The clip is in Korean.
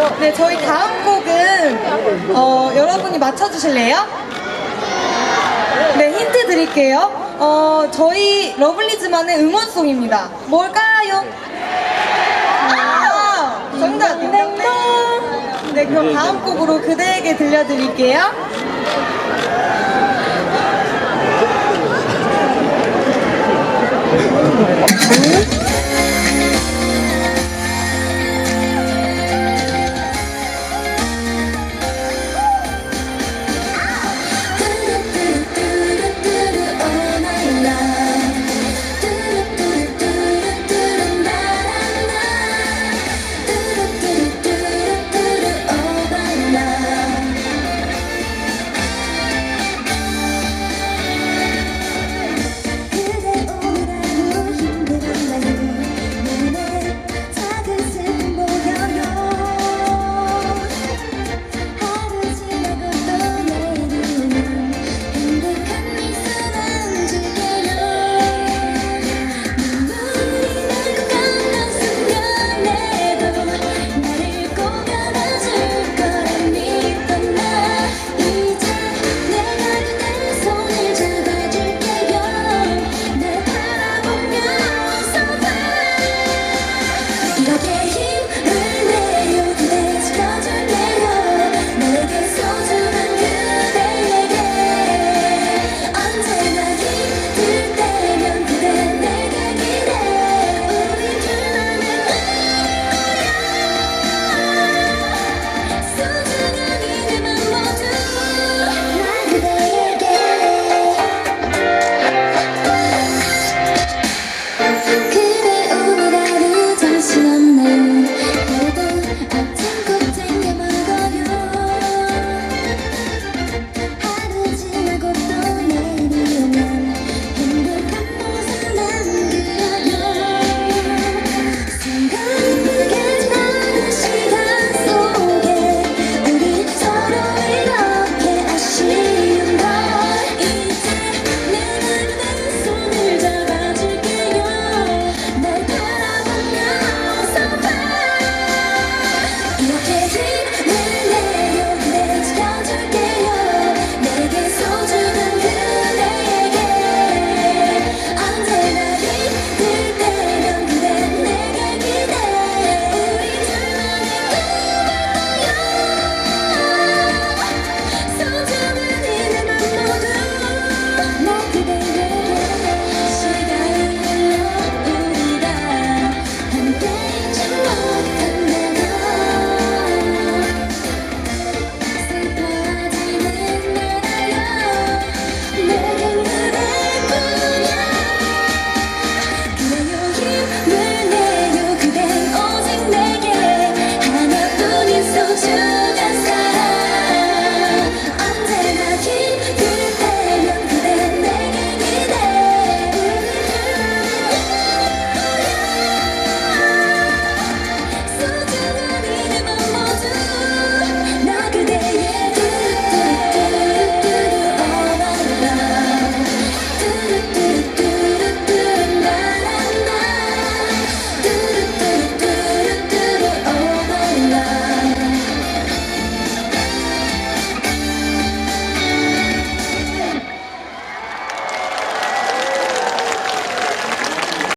어, 네, 저희 다음 곡은 어, 여러분이 맞춰주실래요? 네, 힌트 드릴게요. 어, 저희 러블리즈만의 응원송입니다. 뭘까요? 아, 정답, 땡땡! 네, 그럼 다음 곡으로 그대에게 들려드릴게요. 네.